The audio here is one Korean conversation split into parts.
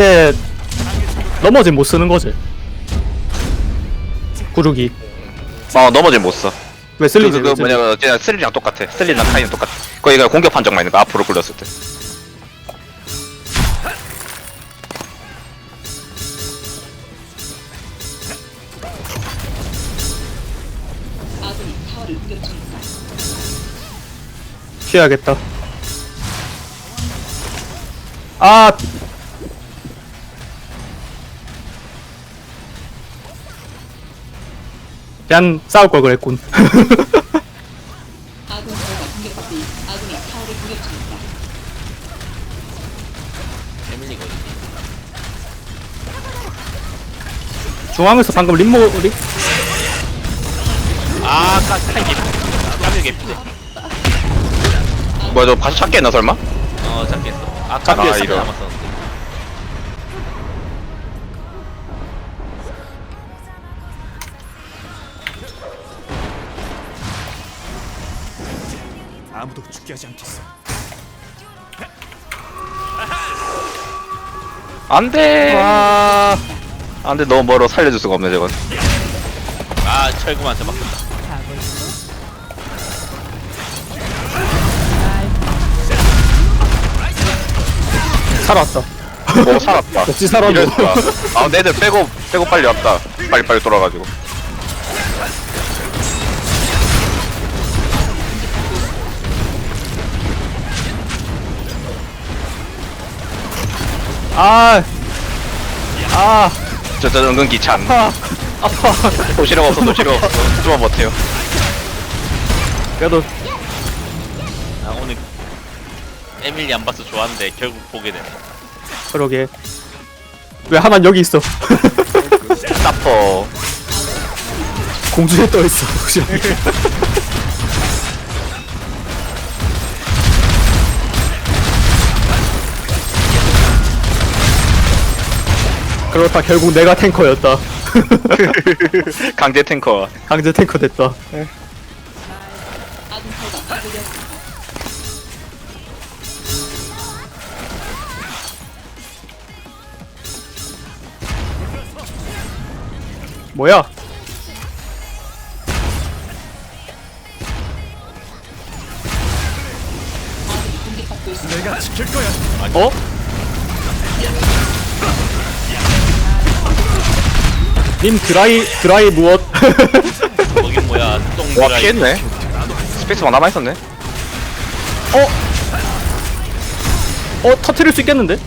에 넘어진 못 쓰는 거지. 구르기. 어 넘어지면 못 써. 왜 그, 쓸리지? 그, 그 뭐냐 그냥 스릴이랑 똑같아. 스릴이랑 카이는 똑같아. 거기가 공격 판정만 있는 거 앞으로 굴렸을 때. 피해야겠다. 아. 그냥 싸울 걸 그랬군. 아군 타워가 공격받고 있- 아군이 타워를 공격 중입니다. 에밀리가 어디지? 중앙에서 방금 림모 리 아, 까, 카이 개피. 아, 까면 개피네. 뭐야 저 다시 찾겠나 설마? 어, 잡겠어. 아, 잡겠어. 까면 이거. 남았었 는데. 아무도 죽게 하지 않겠어. 안돼. 아. 안돼 너무 멀어 살려줄 수가 없네 저건. 아, 철구한테 막혔다. 살았다. 오 살았다. 역시 살았네. 이럴 수가. 아 내들 빼고 빼고 빨리 왔다. 빨리 빨리 돌아가지고. 아. 아. 저 저 은근 귀찮. 아. 아파. 도시락 없어 도시락 없어. 좀만 버텨요. 그래도 아, 오늘 에밀리 안 봐서 좋았는데 결국 보게 되네. 그러게. 왜 하나 여기 있어? 사퍼. 공중에 떠 있어. 혹시. 그렇다 결국 내가 탱커였다. 강제 탱커. 강제 탱커 됐다. 파괴되었습니다. 뭐야? 내가 지킬 거야. 어? 님 드라이 드라이 무엇? 거긴 뭐야, 와 똥드라이. 피했네. 스페이스만 남아 있었네. 어? 어 터트릴 수 있겠는데?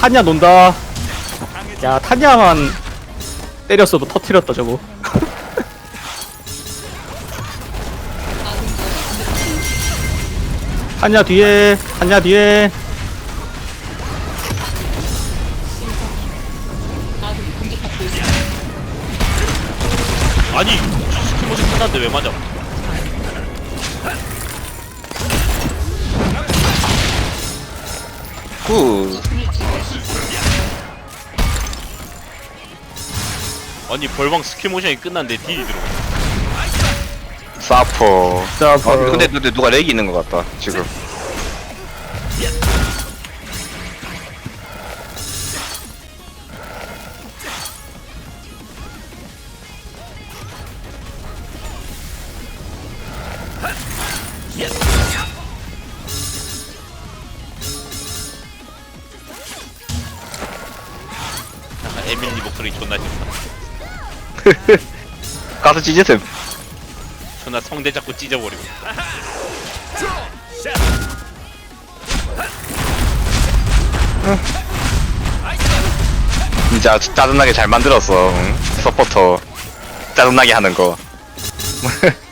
타냐 논다. 야 타냐만 때렸어도 터트렸다 저거. 타냐 뒤에 타냐 뒤에 끝났는데 왜 맞아? 굿. 아니, 벌방 스킬 모션이 끝났는데 딜이 들어가. 사퍼. 자 아, 근데 근데 누가 렉이 있는 것 같다 지금. 아, 에밀리 목소리 존나 좋다. 가서 찢으셈. 존나 성대 잡고 찢어버리고. 진짜 짜증나게 잘 만들었어. 응? 서포터 짜증나게 하는 거.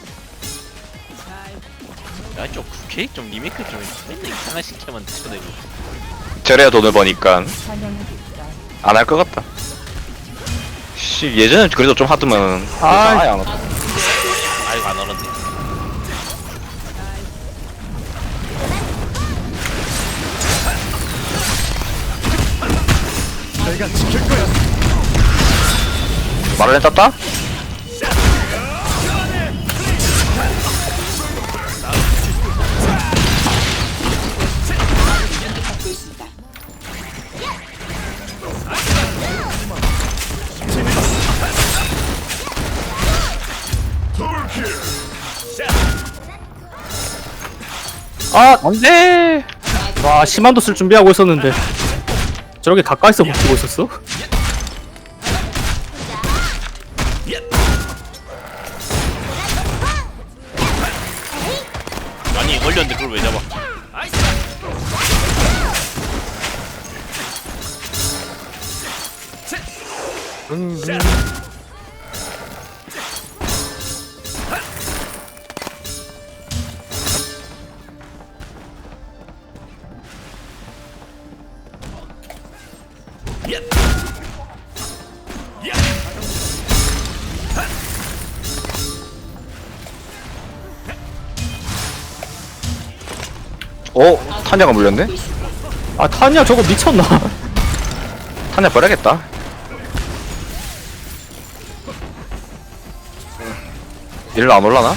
야, 좀 리메이크 좀 해. 맨날 이상한 시켜만 쳐내고. 저래야 돈을 버니까 안 할 것 같다. 씨 예전에 그래도 좀 하더만 아. 아예 안 하다. 아이고, 안 얼었네. 내가 지킬 거야. 말을 했었다? 아, 안돼 와 시만도 쓸 준비하고 있었는데. 저렇게 가까이서 버티고 있었어? 아니 얼렸는데 그걸 왜 잡아 어? 탄야가 물렸네? 아 타냐 저거 미쳤나? 탄야 버려야겠다 일로 안 올라나?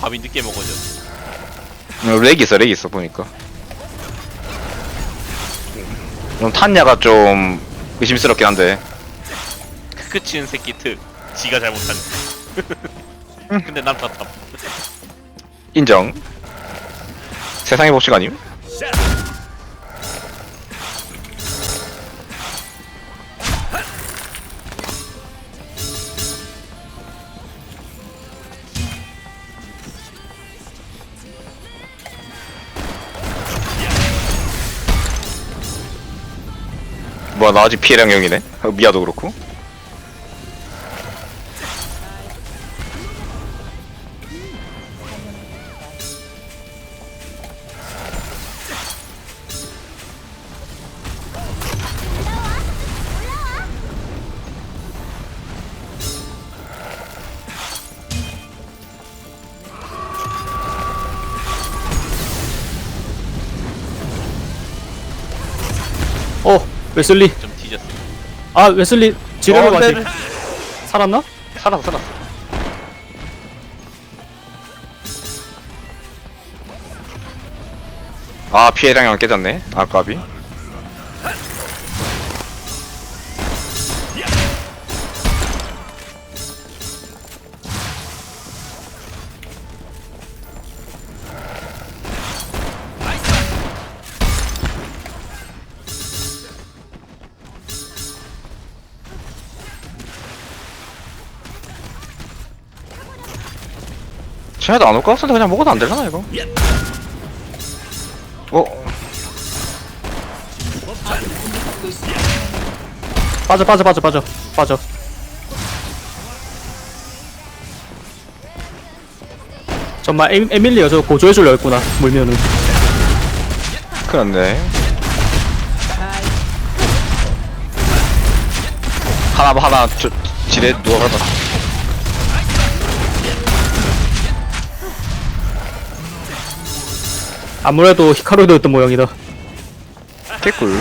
밥이 늦게 먹어져 어, 렉 있어 렉 있어 보니까 그럼 탄야가 좀 의심스럽긴 한데 크크 치는 새끼 특 지가 잘못한 근데 난 탓함 인정 세상의 법칙 아님? 뭐야 나 아직 피해량 0이네 어, 미아도 그렇고 웨슬리. 좀 뒤졌어 아 웨슬리 지뢰로 어, 맞지. 네. 살았나? 살았어 살았어. 아 피해량이 안 깨졌네. 아까비 쟤네도 안 올 것 같은데 그냥 먹어도 안 되려나 이거? 어? 빠져 빠져 빠져 빠져 빠져 정말 에, 에밀리가 저 고조해줄려 했구나 물면은 났네 하나 하나 저 지뢰 누가 받 아 아무래도 히카루도였던 모양이다. 개꿀.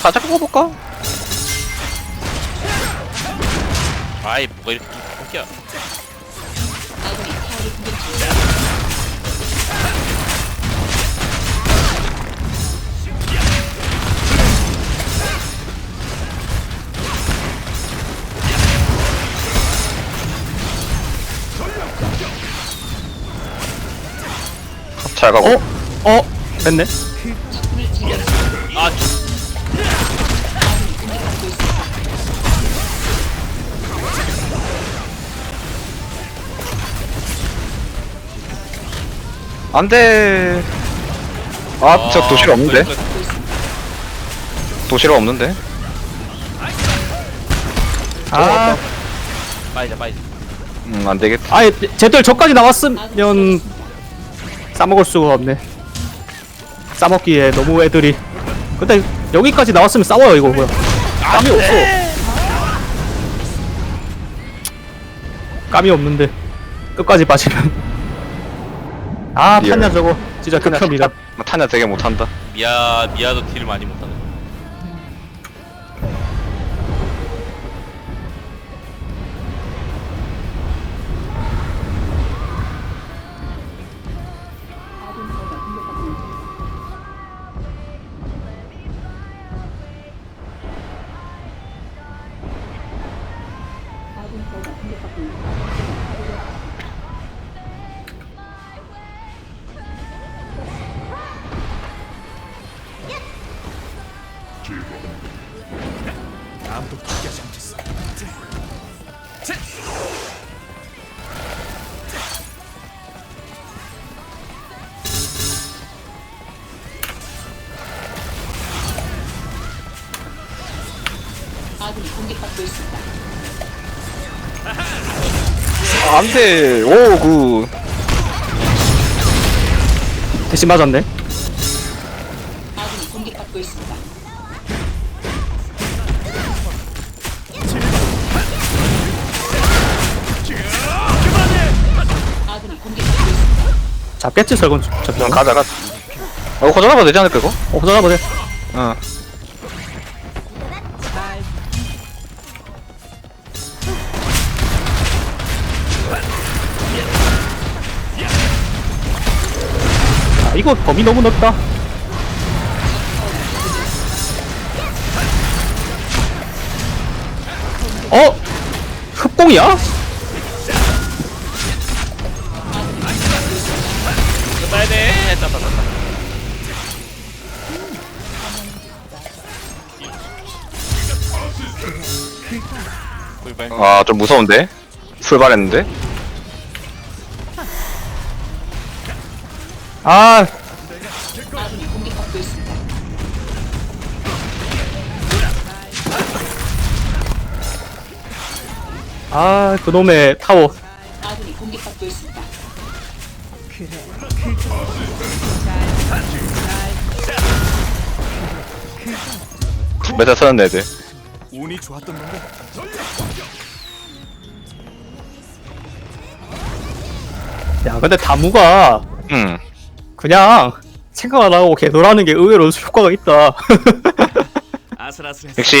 살짝 뽑아볼까? 아이 뭐가 이렇게 웃겨 잘 가고 어? 어? 됐네. 아 공격받고 있습니다. 안돼 아 저 도실 없는데 도실 없는데 아 빠이자 빠이자 음 안 되겠다 아예 쟤들 저까지 나왔으면 싸먹을 수가 없네. 싸먹기에 너무 애들이. 근데 여기까지 나왔으면 싸워요 이거 뭐야. 감이 없어. 감이 없는데. 끝까지 빠지면. 아. 탄냐 저거. 진짜 극혐이다. 탄야 되게 못한다. 미아 미아도 딜 많이 못하네 안돼 오구 대신 맞았네 아군이 공격받고 있습니다. 아군이 공격받고 있습니다. 잡겠지 설건 잡 가자 가자 어 거절하면 되지 않을까 이거? 어 호전하보네 어 아 이거 범위 너무 넓다 어? 흑공이야? 끝나야 돼. 따다다다. 꿀발. 아좀 무서운데? 출발했는데? 아. 아, 그놈의 타워. 메타 서는 애들 운이 좋았던 건가? 야, 근데 다무가 응 그냥 생각 안 하고 개돌하는 게 의외로 효과가 있다. 아슬아슬했어. 역시